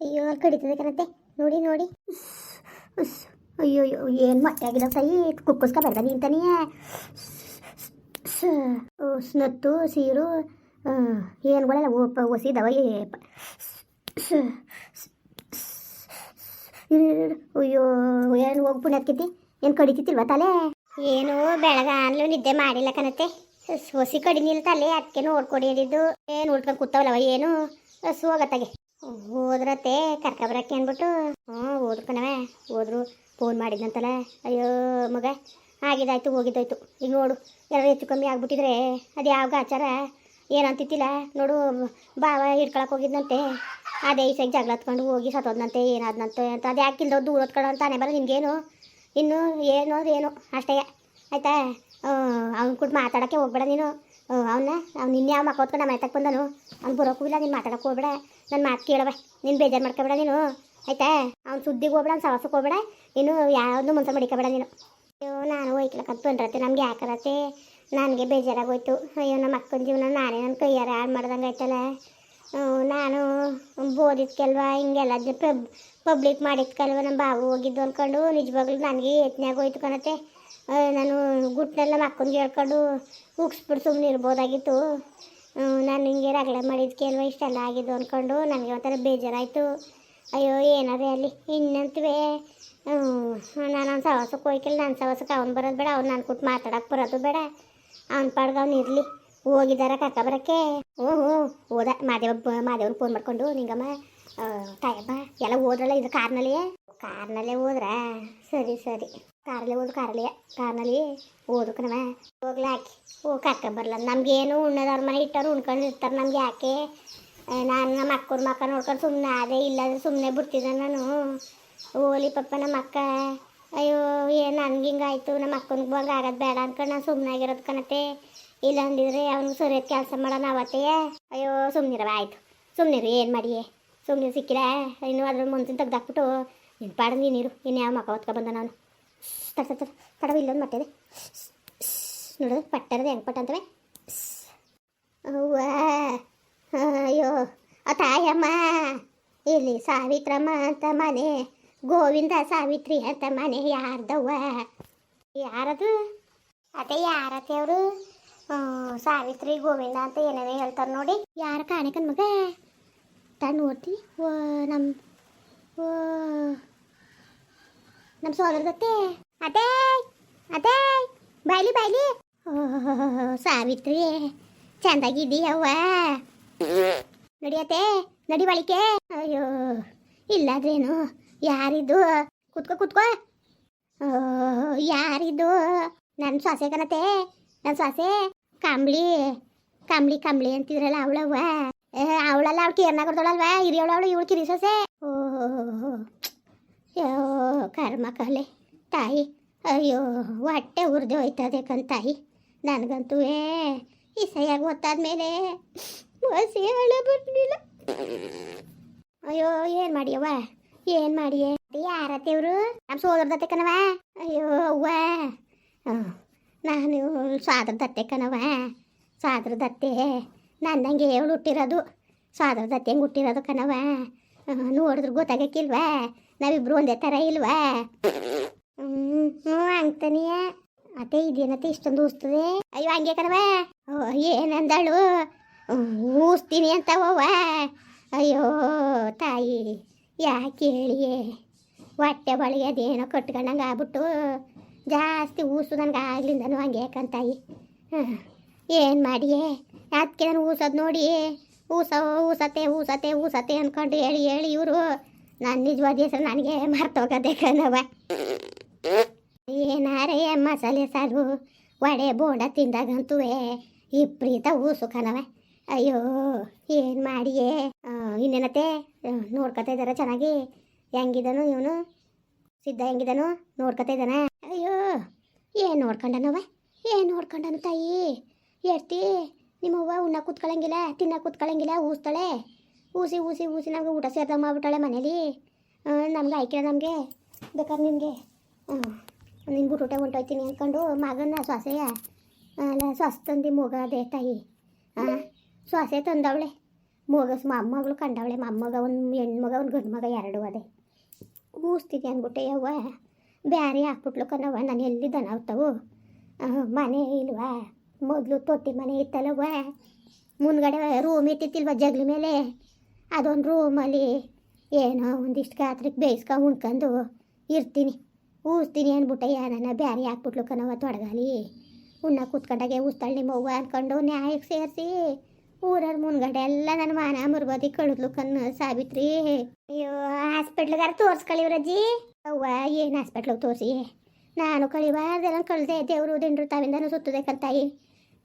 ಅಯ್ಯೋ, ಕಡಿತದೆ ಕಣತ್ತೆ. ನೋಡಿ ನೋಡಿ. ಅಯ್ಯೋ ಅಯ್ಯೋ, ಏನು ಮೊಟ್ಟೆ ಆಗಿದಾವ ತಾಯಿ? ಕುಕ್ಕುಸ್ಕ ಬರ್ದ ನಿಂತಾನೆ ಸ್ನತ್ತು, ಸೀರು ಏನುಗಳೆಲ್ಲ ಓಪ ಒಸಿದವ ಏಪ ಸ್- ಸ್- ಅಯ್ಯೋ, ಏನು ಹೋಗಿ ಪುಣ್ಯತ್ಕಿತಿ ಏನು ಕಡಿತಿತ್ತಿಲ್ವ ತಲೆ? ಏನು ಬೆಳಗಾನ್ಲು ನಿದ್ದೆ ಮಾಡಿಲ್ಲ ಕಣತ್ತೆ. ಹೊಸಿ ಕಡಿನಿಲ್ಲ ತಲೆ ಅದಕ್ಕೆ ನೋಡ್ಕೊಡಿ ಹೇಳಿದ್ದು ಏನು ಉಳ್ಕೊಂಡು ಕೂತವಲ್ಲವ, ಏನು? ಹಸು ಹೋಗತ್ತಾಗೆ ಹೋದ್ರತ್ತೆ ಕರ್ಕೊಬರಕ್ಕೆ ಅಂದ್ಬಿಟ್ಟು. ಹ್ಞೂ ಓದ್ಕಣವೆ ಹೋದ್ರು ಫೋನ್ ಮಾಡಿದ್ನಂತಲ್ಲ. ಅಯ್ಯೋ, ಮಗ ಆಗಿದಾಯ್ತು ಹೋಗಿದ್ದಾಯ್ತು. ಈಗ ನೋಡು ಎಲ್ಲರೂ ಹೆಚ್ಚು ಕಮ್ಮಿ ಆಗ್ಬಿಟ್ಟಿದ್ರೆ ಅದು ಯಾವಾಗ ಆಚಾರ? ಏನಂತಿತ್ತಿಲ್ಲ? ನೋಡು ಬಾವ ಹಿಡ್ಕೊಳಕ್ಕೆ ಹೋಗಿದ್ನಂತೆ. ಅದೇ ಈಸಾಗಿ ಜಗಳ ಹತ್ಕೊಂಡು ಹೋಗಿ ಸತ್ತೋದ್ನಂತೆ, ಏನಾದ್ನಂತೆ ಅಂತ. ಅದು ಯಾಕಿಲ್ದವ್ ದೂರ ಹೊತ್ಕೊಂಡು ಅಂತ ಅನೇ ಬರ ನಿಮಗೇನು ಇನ್ನು, ಏನು ಏನು, ಅಷ್ಟೇ. ಆಯ್ತಾ? ಅವ್ನು ಕೂಡ ಮಾತಾಡೋಕ್ಕೆ ಹೋಗ್ಬೇಡ ನೀನು. ಅವನ್ನ ಅವ್ನು ನಿನ್ನೆ ಯಾವ ಮಕ್ಕ ಹೊತ್ಕೊಂಡು ನಮ್ಮ ತಕ್ಕ ಬಂದನು. ಅವ್ನು ಬರೋಕ್ಕೂ ಇಲ್ಲ ನೀನು ಮಾತಾಡೋಕೆ ಹೋಗ್ಬೇಡ. ನನ್ನ ಮಾತು ಕೇಳವ ನೀನು ಬೇಜಾರು ಮಾಡ್ಕೊಬೇಡ ನೀನು. ಆಯ್ತಾ? ಅವ್ನು ಸುದ್ದಿಗೆ ಹೋಗ್ಬೇಡ, ಅವ್ನು ಸವಾಸಕ್ಕೆ ಹೋಗ್ಬೇಡ. ನೀನು ಯಾವುದು ಮುಂಚೆ ಮಡಿಕೋಬೇಡ ನೀನು. ಅಯ್ಯೋ, ನಾನು ಹೋಯ್ಕಲಕ್ಕಂತ ಬಂದ್ರತ್ತೆ ನಮ್ಗೆ ಯಾಕರತ್ತೆ ನನಗೆ ಬೇಜಾರಾಗೋಯ್ತು. ಅಯ್ಯೋ ನಮ್ಮ ಅಕ್ಕನ ಜೀವನ ನಾನೇ ನನ್ನ ಕೈಯಾರ ಹಾಳು ಮಾಡ್ದಂಗೆ ಆಯ್ತಲ್ಲ. ನಾನು ಬೋದಿದ್ಕೆಲ್ವ ಹಿಂಗೆಲ್ಲ ಪಬ್, ಪಬ್ಲಿಕ್ ಮಾಡಿದ್ಕಲ್ವ? ನಮ್ಮ ಬಾವು ಹೋಗಿದ್ದು ಅಂದ್ಕೊಂಡು ನಿಜವಾಗ್ಲೂ ನನಗೆ ಯತ್ನಾಗೋಯ್ತು ಕಣತ್ತೆ. ನಾನು ಗುಟ್ಟನೆಲ್ಲ ಮಕ್ಕಂಗೆ ಹೇಳ್ಕೊಂಡು ಉಗ್ಸ್ಬಿಟ್ಟು ಸುಮ್ಮನೆ ಇರ್ಬೋದಾಗಿತ್ತು. ನಾನು ಹಿಂಗೆ ರಗಳೆ ಮಾಡಿದ್ಕೆ ಅಲ್ವ ಇಷ್ಟೆಲ್ಲ ಆಗಿದ್ದು ಅಂದ್ಕೊಂಡು ನನಗೆ ಒಂಥರ ಬೇಜಾರಾಯಿತು. ಅಯ್ಯೋ ಏನಾದರೆ ಅಲ್ಲಿ? ಇನ್ನಂತವೇ ನಾನು ಅವ್ನ ಸವಾಸಕ್ಕೆ ಹೋಯ್ಕಿಲ್ಲ ನನ್ನ ಸವಾಸಕ್ಕೆ ಅವ್ನು ಬರೋದು ಬೇಡ, ಅವ್ನು ನಾನು ಕೊಟ್ಟು ಮಾತಾಡಕ್ಕೆ ಬರೋದು ಬೇಡ. ಅವ್ನ ಪಾಡ್ಗೆ ಅವ್ನು ಇರಲಿ. ಹೋಗಿದ್ದಾರ ಕರ್ಕ ಬರೋಕ್ಕೆ. ಹ್ಞೂ ಹ್ಞೂ ಹೋದ. ಮಾದೇವ ಮಾದೇವನ ಫೋನ್ ಮಾಡಿಕೊಂಡು, ನಿಂಗಮ್ಮ ತಾಯಮ್ಮ, ಎಲ್ಲ ಹೋದ್ರಲ್ಲ ಇದು ಕಾರ್ನಲ್ಲಿ ಕಾರ್ನಲ್ಲೇ ಹೋದ್ರಾ? ಸರಿ ಸರಿ. ಕಾರಲ್ಲೇ ಹೋದ್ರು ಕಾರ್ಲೇ, ಕಾರ್ನಲ್ಲಿ ಹೋದ್ರು ಹೋಗ್ಲಾಕಿ ಹೋಗಿ ಕರ್ಕ ಬರಲ್ಲ ನಮ್ಗೇನು ಉಣ್ಣದವ್ರ ಮನೆ ಇಟ್ಟರು ಉಣ್ಕೊಂಡು ಇರ್ತಾರೆ ನಮ್ಗೆ ಯಾಕೆ? ನಾನು ನಮ್ಮ ಅಕ್ಕವ್ರ ಮಕ್ಕ ನೋಡ್ಕೊಂಡು ಸುಮ್ಮನೆ ಅದೇ ಇಲ್ಲಾಂದ್ರೆ ಸುಮ್ಮನೆ ಬಿಡ್ತಿದ್ದೆ ನಾನು. ಓಲಿ ಪಪ್ಪ ನಮ್ಮ ಅಕ್ಕ. ಅಯ್ಯೋ ಏನು ನನ್ಗೆ ಹಿಂಗಾಯ್ತು ನಮ್ಮ ಅಕ್ಕನಿಗೆ ಬಂಗ ಆಗೋದು ಬೇಡ ಅನ್ಕೊಂಡು ನಾನು ಸುಮ್ಮನೆ ಆಗಿರೋದು ಕಣತೆ ಇಲ್ಲ ಅಂದಿದ್ರೆ ಅವ್ನಿಗೆ ಸರಿಯಾದ ಕೆಲಸ ಮಾಡೋಣ ಅವತ್ತೇ. ಅಯ್ಯೋ ಸುಮ್ಮನಿರವ ಆಯಿತು. ಸುಮ್ಮನಿರು ಏನು ಮಾಡಿಯೇ? ಸುಮ್ಮನೆ ಸಿಕ್ಕಿಲ್ಲ ಇನ್ನು ಅದ್ರ ಮುಂಚಿನ ತೆಗ್ದಾಕ್ಬಿಟ್ಟು ನಿನ್ನ ಪಾಡ ನೀರು ಇನ್ನು ಯಾವ ಮಕ್ಕ ಹೊತ್ಕೊ ಬಂದ ನಾನು. ತಡ ತಡ ತಡ ತಡವ ಇಲ್ಲೊಂದು ಮಟ್ಟಿದೆ ನೋಡು, ಪಟ್ಟರದ ಹೆಂಗೆ ಪಟ್ಟ ಅಂತವೆ ಅಯ್ಯೋ. ಆ ತಾಯಮ್ಮ. ಇಲ್ಲಿ ಸಾವಿತ್ರಮ್ಮ ಅಂತ ಮನೆ. ಗೋವಿಂದ ಸಾವಿತ್ರಿ ಅಂತ ಮನೆ ಯಾರ್ದವ್ವ? ಯಾರದು? ಅದೇ ಯಾರತ್ತೆ ಅವರು? ಸಾವಿತ್ರಿ, ಗೋವಿಂದ ಅಂತ ಏನೇನೋ ಹೇಳ್ತಾರೆ ನೋಡಿ. ಯಾರ ಕಾಣಿಕನ್ ಮಗ? ತಾನು ನೋಡ್ತೀನಿ ನಮ್ಮ ನಮ್ಮ ಸೋದರದತ್ತೆ ಅದೇ ಅದೇ. ಬಾಯ್ಲಿ ಬಾಯ್ಲಿ. ಸಾವಿತ್ರಿ, ಚಂದಾಗಿದ್ದೀಯವ್ವ. ನಡಿಯತ್ತೆ ನಡಿ ಬಳಿಕೆ ಅಯ್ಯೋ, ಇಲ್ಲಾದ್ರೇನು? ಯಾರಿದು ಕುತ್ಕೋ ಕುತ್ಕೋ. ಯಾರಿದ್ದು? ಯಾರಿದು ನನ್ನ ಸೊಸೆ ಕಣತೆ ನನ್ನ ಸೊಸೆ. ಕಂಬ್ಳಿ ಕಂಬ್ಳಿ ಕಂಬ್ಳಿ ಅಂತಿದ್ರಲ್ಲ ಅವಳವ್ವ. ಅವಳಲ್ಲ, ಅವಳು ಕೇರ್ನಾಗ ಕೊಡ್ತಾಳಲ್ವ? ಹಿರಿಯವಳು ಅವಳು, ಇವಳು ಕಿರಿ ಸೊಸೆ. ಯೋ, ಕರ್ಮ ಕಲೆ, ತಾಯಿ. ಅಯ್ಯೋ, ಹೊಟ್ಟೆ ಉರ್ದು ಹೋಯ್ತದೆ ತಾಯಿ. ನನಗಂತೂ ಇಸೆಯಾಗಿ ಗೊತ್ತಾದ್ಮೇಲೆ ಹಸಿ ಹಳೆ ಬರ್ಲಿಲ್ಲ. ಅಯ್ಯೋ, ಏನು ಮಾಡಿಯವ್ವ? ಏನು ಮಾಡಿಯೇ? ಯಾರತ್ತೇವ್ರು ನಮ್ಮ ಸೋದರದತ್ತೆ ಕಣವ ಅಯ್ಯೋ, ಅವ್ವ. ನಾನು ಸಾದ್ರ ದತ್ತೆ ಕಣವ ಸಾದ್ರ ದತ್ತೆ ನನ್ನಂಗೆ ಹೇಳು ಹುಟ್ಟಿರೋದು. ಸಾದ್ರ ದತ್ತೆ ಹೆಂಗೆ ಹುಟ್ಟಿರೋದು ಕಣವ ನೋಡಿದ್ರೆ ಗೊತ್ತಾಗಕ್ಕಿಲ್ವಾ? ನಾವಿಬ್ರು ಒಂದೇ ಥರ ಇಲ್ವಾ? ಹ್ಞೂ ಅಂತಾನೆಯ ಅತ್ತೆ, ಇದೇನತ್ತೆ ಇಷ್ಟೊಂದು ಊಸ್ತದೆ ಅಯ್ಯೋ, ಹಂಗೆ ಓ, ಏನಂದಳು? ಊಸ್ತೀನಿ ಅಂತ ಹೋವ ಅಯ್ಯೋ, ತಾಯಿ, ಯಾಕೆ ಹೇಳಿಯೇ? ಹೊಟ್ಟೆ ಬಳಿಗೆ ಅದೇನೋ ಕಟ್ಕೊಂಡಂಗೆ ಆಗ್ಬಿಟ್ಟು ಜಾಸ್ತಿ ಊಸು ನನಗೆ ಆಗ್ಲಿಂದನೂ ಹಂಗೆ ಯಾಕಂತಾಯಿ ಏನು ಮಾಡಿಯೇ? ಅದಕ್ಕೆ ನಾನು ಊಸೋದು ನೋಡಿ ಊಸ ಊಸತೆ ಊಸತೆ ಊಸತೆ ಅಂದ್ಕೊಂಡು ಹೇಳಿ ಹೇಳಿ ಇವರು. ನನ್ನ ನಿಜವಾದ ಹೆಸರು ನನಗೆ ಮರ್ತೋಗದೆ ಕಣವ ಏನಾರೇ ಮಸಾಲೆ ಸಾರು ವಡೆ ಬೋಂಡ ತಿಂದಾಗಂತೂ ಇಪ್ರೀತ ಊಸು ಕಣವ ಅಯ್ಯೋ, ಏನು ಮಾಡಿಯೇ. ಇನ್ನೇನತ್ತೆ? ನೋಡ್ಕೊತಾ ಇದ್ದಾರ ಚೆನ್ನಾಗಿ? ಹೆಂಗಿದನು ಇವನು? ಸಿದ್ಧ ಹೆಂಗಿದನು? ನೋಡ್ಕೊತಾ ಇದ್ದಾನ? ಅಯ್ಯೋ, ಏನು ನೋಡ್ಕೊಂಡನವ ಏನು ನೋಡ್ಕೊಂಡನು ತಾಯಿ? ಎಷ್ಟಿ? ನಿಮ್ಮವ್ವ ಉಣ್ಣ ಕೂತ್ಕೊಳ್ಳಂಗಿಲ್ಲ ತಿನ್ನ ಕೂತ್ಕೊಳ್ಳಂಗಿಲ್ಲ ಊಸ್ತಾಳೆ. ಊಸಿ ಊಸಿ ಊಸಿ ನಮಗೆ ಊಟ ಸೇರ್ದಂಗೆ ಮಾಡ್ಬಿಟ್ಟಾಳೆ ಮನೇಲಿ. ನಮ್ಗೆ ಆಯ್ಕೆ ನಮಗೆ. ಬೇಕಾದ್ರೆ ನಿನಗೆ ನಿನ್ಗೆ ಊಟ ಹೊಂಟೋಯ್ತೀನಿ ಅಂದ್ಕೊಂಡು ಮಗನ ಸೊಸೆಯ ಅಲ್ಲ ಸೊಸೆ ತಂದು ಮಗ ಅದೇ ತಾಯಿ. ಹಾಂ ಸೊಸೆ ತಂದವಳೆ. ಮಗ ಮೊಮ್ಮಗಳು ಕಂಡವಳೆ. ಮೊಮ್ಮಗ ಒಂದು, ಹೆಣ್ಮಗ ಒಂದು ಗಂಡು ಮಗ ಎರಡು ಅದೇ. ಊಸ್ತಿದೆ ಅಂದ್ಬಿಟ್ಟೆ ಯವ್ವ ಬ್ಯಾರೆ ಹಾಕ್ಬಿಟ್ಲು ಕಣವ್ವ. ನಾನು ಎಲ್ಲಿ ದನ ಆಗ್ತಾವು ಮನೆ ಇಲ್ವಾ? ಮೊದಲು ತೊಟ್ಟಿ ಮನೆ ಇತ್ತಲ್ಲವ ಮುಂದ್ಗಡೆ ರೂಮ್ ಇತ್ತಿತ್ತಿಲ್ವ ಜಗ್ಲ ಮೇಲೆ? ಅದೊಂದು ರೂಮಲ್ಲಿ ಏನೋ ಒಂದಿಷ್ಟು ಗಾತ್ರಕ್ಕೆ ಬೇಯಿಸ್ಕೊ ಉಣ್ಕೊಂಡು ಇರ್ತೀನಿ. ಊಸ್ತೀನಿ ಅಂದ್ಬಿಟ್ಟೆ ನನ್ನ ಬ್ಯಾರಿ ಹಾಕ್ಬಿಟ್ಲು ಕಣವ ತೊಡಗಾಲಿ. ಉಣ್ಣ ಕೂತ್ಕೊಂಡಾಗೆ ಊಸ್ತಾಳೆ ನಿಮ್ಮ ಅವ್ವ ಅಂದ್ಕೊಂಡು ನ್ಯಾಯಕ್ಕೆ ಸೇರಿಸಿ ಊರವ್ರ ಮುಂದ್ಗಡೆ ಎಲ್ಲ ನನ್ನ ಮಾನ ಮುರ್ಬೋದಿ ಕಳಿದ್ಲು ಕಣ್ಣು ಸಾವಿತ್ರಿ. ಅಯ್ಯೋ ಹಾಸ್ಪಿಟ್ಲ್ಗಾರ ತೋರ್ಸ್ಕಳಿವ್ರಜ್ಜಿ ಅವ್ವ, ಏನು ಹಾಸ್ಪಿಟ್ಲಿಗೆ ತೋರಿಸಿ? ನಾನು ಕಳಿಬಾರ್ದೆಲ್ಲ ಕಳ್ದೆ ದೇವರು ದಿಂಡ್ರು ತಾವಿಂದನೂ ಸುತ್ತದೆ ಕಂತಾಯಿ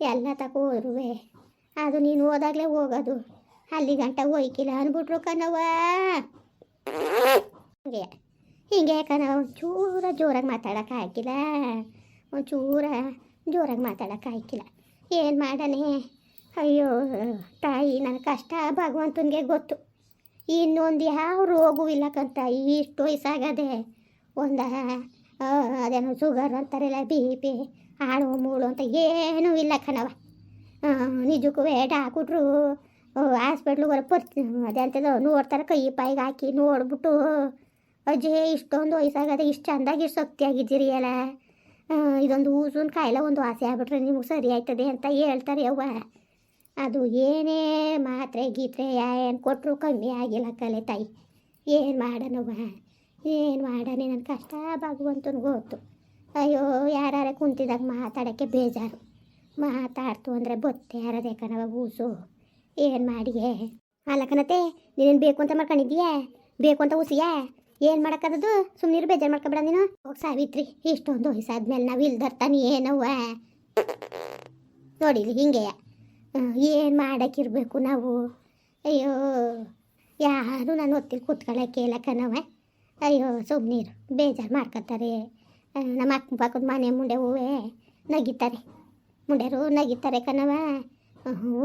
ಎಲ್ಲ ತಕೋ ಹೋದ್ರುವೆ ಅದು ನೀನು ಹೋದಾಗಲೇ ಹೋಗೋದು. ಅಲ್ಲಿ ಗಂಟ ಹೋಯ್ಕಿಲ್ಲ ಅಂದ್ಬಿಟ್ರು ಕಣವ್ವ. ಹಿಂಗೆ. ಹಿಂಗೆ ಕಣವ ಒಂಚೂರ ಜೋರಾಗಿ ಮಾತಾಡೋಕೆ ಆಗಿಲ್ಲ. ಒಂಚೂರ ಜೋರಾಗಿ ಮಾತಾಡೋಕೆ ಏನು ಮಾಡನೆ? ಅಯ್ಯೋ, ತಾಯಿ ನನ್ನ ಕಷ್ಟ ಭಗವಂತನಿಗೆ ಗೊತ್ತು. ಇನ್ನೊಂದು ಯಾವ ರೋಗವೂ ಇಲ್ಲ ಕಂತ ಇಷ್ಟು ವಯಸ್ಸಾಗದೆ ಒಂದು ಅದೇನೋ ಶುಗರ್ ಅಂತಾರಲ್ಲ ಬಿ ಪಿ ಆಳು ಮೂಳು ಅಂತ ಏನೂ ಇಲ್ಲ ಕಣವ ನಿಜಕ್ಕೂ ಡಾಕ್ಟ್ರು ಹಾಸ್ಪಿಟ್ಲಿಗೆ ಹೊರ ಪರ್ ಅದೇ ಅಂತದ ನೋಡ್ತಾರೆ ಕೈ ಪಾಯಿಗೆ ಹಾಕಿ ನೋಡ್ಬಿಟ್ಟು, ಅಜ್ಜಿ, ಇಷ್ಟೊಂದು ವಯಸ್ಸಾಗದೆ ಇಷ್ಟು ಚಂದಾಗಿ ಇಷ್ಟು ಶಕ್ತಿಯಾಗಿದ್ದೀರಿ ಅಲ್ಲ ಇದೊಂದು ಊಸೂನ್ ಕಾಯಿಲೆ ಒಂದು ವಾಸಿ ಆಗ್ಬಿಟ್ರೆ ನಿಮ್ಗೆ ಸರಿ ಆಯ್ತದೆ ಅಂತ ಹೇಳ್ತಾರೆ ಅವ್ವ ಅದು ಏನೇ ಮಾತ್ರೆ ಗೀತ್ರೆ ಏನು ಕೊಟ್ಟರು ಕಮ್ಮಿ ಆಗಿಲ್ಲ ಕಲೆ ತಾಯಿ. ಏನು ಮಾಡೋಣವ್ವ ಏನು ಮಾಡೋಣ ನನ್ನ ಕಷ್ಟ ಭಗವಂತನಿಗೆ ಗೊತ್ತು. ಅಯ್ಯೋ ಯಾರ್ಯಾರ ಕುಂತಿದಾಗ ಮಾತಾಡೋಕ್ಕೆ ಬೇಜಾರು. ಮಾತಾಡ್ತು ಅಂದರೆ ಬೊತ್ತೆ ಯಾರದೇ ಕಣವ ಊಸು ಏನು ಮಾಡಿಯೇ? ಅಲ್ಲ ಕಣತೆ, ನೀನೇನು ಬೇಕು ಅಂತ ಮಾಡ್ಕೊಂಡಿದ್ದೀಯಾ? ಬೇಕು ಅಂತ ಉಸಿಯಾ? ಏನು ಮಾಡೋಕ್ಕದದು? ಸುಮ್ಮನೆ ಬೇಜಾರು ಮಾಡ್ಕೊಬೇಡ ನೀನು. ಹೋಗಿ ಸಾವಿತ್ರಿ, ಇಷ್ಟೊಂದು ವಯಸ್ಸಾದ್ಮೇಲೆ ನಾವು ಇಲ್ದರ್ತಾನೆ ಏನವ್ವ? ನೋಡಿಲಿ ಹಿಂಗೆಯ. ಹಿಂಗೆ ಏನು ಮಾಡೋಕ್ಕಿರ್ಬೇಕು ನಾವು? ಅಯ್ಯೋ, ಯಾರು ನಾನು ಒತ್ತಿ ಕೂತ್ಕೊಳ್ಳೋಕ್ಕೆ ಇಲ್ಲ ಕಣವ. ಅಯ್ಯೋ ಸುಮ್ಮನೀರು ಬೇಜಾರು ಮಾಡ್ಕೊತಾರೆ. ನಮ್ಮ ಅಕ್ಕ ಪಕ್ಕದ ಮನೆ ಮುಂಡೆ ಹೂವೇ ನಗಿತಾರೆ. ಮುಂಡೆರು ನಗಿತಾರೆ ಕಣವ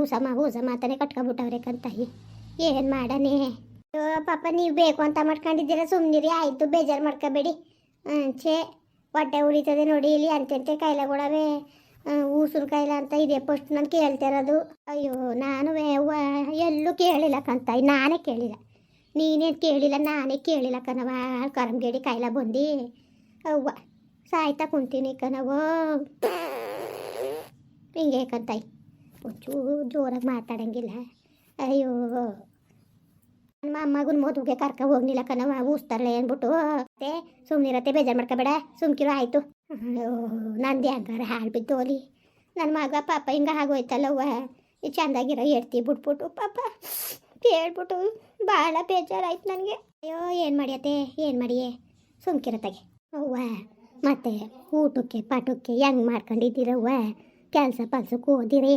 ಊಸಮ್ಮ ಊಸಮ್ಮ ಅಂತಾನೆ ಕಟ್ಕೊಬಿಟ್ಟವ್ರೆ ಕಂತಾಯಿ. ಏನು ಮಾಡನೆ? ಪಾಪ ನೀವು ಬೇಕು ಅಂತ ಮಾಡ್ಕೊಂಡಿದ್ದೀರ? ಸುಮ್ಮನಿರಿ ಆಯಿತು, ಬೇಜಾರು ಮಾಡ್ಕೋಬೇಡಿ. ಛೇ, ಹೊಟ್ಟೆ ಉಳಿತದೆ ನೋಡಿ ಇಲ್ಲಿ ಅಂತೆ ಕಾಯಿಲೆಗಳವೆ. ಊಸುರು ಕಾಯಿಲೆ ಅಂತ ಇದೆ ಫಸ್ಟ್ ನಾನು ಕೇಳ್ತಿರೋದು ಅಯ್ಯೋ ನಾನು ಎಲ್ಲೂ ಕೇಳಿಲ್ಲ ಕಂತಾಯಿ, ನಾನೇ ಕೇಳಿಲ್ಲ. ನೀನೇನು ಕೇಳಿಲ್ಲ, ನಾನೇ ಕೇಳಿಲ್ಲ ಕಣವ ಕರಂಗೇಡಿ ಕಾಯಿಲೆ ಬಂದು. ಅವ್ವ ಸಾಯ್ತಾ ಕುಂತೀನಿ ಕಣವ ಹಿಂಗೆ ಕಂತಾಯಿ ಒಂಚೂರು ಜೋರಾಗಿ ಮಾತಾಡಂಗಿಲ್ಲ. ಅಯ್ಯೋ. ನಮ್ಮ ಅಮ್ಮಗನ ಮದುವೆಗೆ ಕರ್ಕ ಹೋಗ್ಲಿಲ್ಲ ಕಣವ ಊಸ್ತಾರಳೆ ಅಂದ್ಬಿಟ್ಟು. ಮತ್ತೆ ಸುಮ್ಮನಿರತ್ತೆ ಬೇಜಾರು ಮಾಡ್ಕೋಬೇಡ, ಸುಮ್ಕಿರೋ, ಆಯಿತು. ಅಯ್ಯೋ, ನಂದು ಹಂಗಾರ ಹಾಳು ಬಿದ್ದೋಲಿ. ನನ್ನ ಮಗ, ಪಾಪ ಹಿಂಗೆ ಆಗೋಯ್ತಲ್ಲವ್ವ. ಚಂದಾಗಿರೋ ಎಡ್ತಿ ಬಿಟ್ಬಿಟ್ಟು, ಪಾಪ. ಕೇಳ್ಬಿಟ್ಟು ಭಾಳ ಬೇಜಾರಾಯ್ತು ನನಗೆ. ಅಯ್ಯೋ, ಏನು ಮಾಡಿಯತ್ತೆ? ಏನು ಮಾಡಿಯೇ? ಸುಮ್ಕಿರತ್ತಾಗೆ. ಅವ್ವ ಮತ್ತೆ ಊಟಕ್ಕೆ ಪಾಠಕ್ಕೆ ಹೆಂಗೆ ಮಾಡ್ಕೊಂಡಿದ್ದೀರವ್ವ? ಕೆಲಸ ಪಲ್ಸಕ್ಕೆ ಹೋದಿರೇ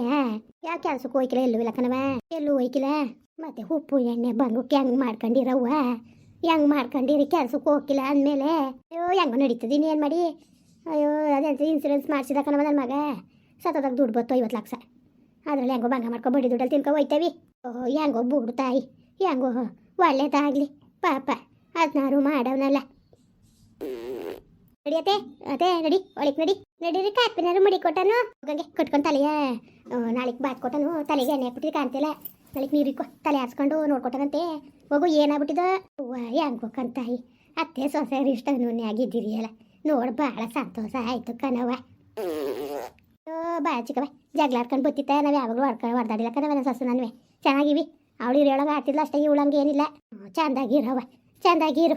ಯಾವ ಕೆಲ್ಸಕ್ಕೆ ಹೋಯ್ಕಿಲ್ಲ ಎಲ್ಲೂ ಇಲ್ಲ ಎಲ್ಲೂ ಹೋಯ್ಕಿಲ್ಲ ಮತ್ತೆ ಉಪ್ಪು ಎಣ್ಣೆ ಬಂಗಕ್ಕೆ ಹೆಂಗೆ ಮಾಡ್ಕೊಂಡಿರವ್ವ? ಹೆಂಗೆ ಮಾಡ್ಕೊಂಡಿರಿ ಕೆಲ್ಸಕ್ಕೆ ಹೋಗಿಲ್ಲ ಅಂದಮೇಲೆ? ಅಯ್ಯೋ, ಹೆಂಗೋ ನಡೀತದೆ ಏನು ಮಾಡಿ? ಅಯ್ಯೋ, ಅದಂತ ಇನ್ಸೂರೆನ್ಸ್ ಮಾಡಿಸಿದ ಕಣವ ನನ್ನ ಮಗ? ಸತದಾಗ ದುಡ್ಡು ಬತ್ತು ಐವತ್ತು ಲಕ್ಷ. ಅದರಲ್ಲಿ ಹೆಂಗೋ ಬಂಗ ಮಾಡ್ಕೊ ಬಡ್ಡಿ ದುಡ್ಡಲ್ಲಿ ತಿನ್ಕೊ ಹೋಯ್ತೇವಿ. ಓಹೋ, ಹೆಂಗೋ ಬೂಡು ತಾಯಿ. ಹೆಂಗೋ ಒಳ್ಳೇದಾಗಲಿ. ಪಾಪ ಅದನ್ನಾರು ಮಾಡವನಲ್ಲ. ನಡಿಯತ್ತೆ ಅದೇ ನಡಿ, ಒಳಗೆ ನಡಿ. ನಡೀರಿ ಕಾಪಿನಾರು ಮಡಿ ಕೊಟ್ಟನು. ಹೋಗಂಗೆ, ಕಟ್ಕೊಂಡು ತಲೆಯ ನಾಳಿಕ್ ಬಾತ್ ಕೊಟ್ಟನು. ತಲೆಗೆ ಎಣ್ಣೆ ಹಾಕ್ಬಿಟ್ಟಿದ್ದು ಕಾಣ್ತಿಲ್ಲ. ನೀರು ಇಕ್ಕೋ, ತಲೆ ಹಾರಿಸ್ಕೊಂಡು ನೋಡ್ಕೊಟ್ಟನಂತೆ. ಹೋಗು, ಏನಾಗ್ಬಿಟ್ಟಿದ? ಹೆಂಗೋ ಕಂತಾಯಿ ಅತ್ತೆ ಸೊಸೆ ಇಷ್ಟ ನೂನೆ ಆಗಿದ್ದೀರಿ ಅಲ್ಲ ನೋಡಿ ಭಾಳ ಸಂತೋಷ ಆಯ್ತು ಕಣವ ಭಾಳ ಚಿಕ್ಕವ ಜಗಳ ಆಡ್ಕೊಂಡು ಬತ್ತಿತ್ತ, ನಾವು ಯಾವಾಗಲೂ ಆಡ್ಕೊಂಡು ಹೊಡೆದಾಡಿಲ್ಲ ಕಣವ ನನ್ನ ಸೊಸೆ ನನ್ವೆ. ಚೆನ್ನಾಗಿವಿ. ಅವಳು ಇರೋಳಗ ಆಡ್ತಿಲ್ಲ ಅಷ್ಟೇ ಇವಳಂಗೆ ಏನಿಲ್ಲ. ಚಂದಾಗಿರವ ಚಂದಾಗಿರು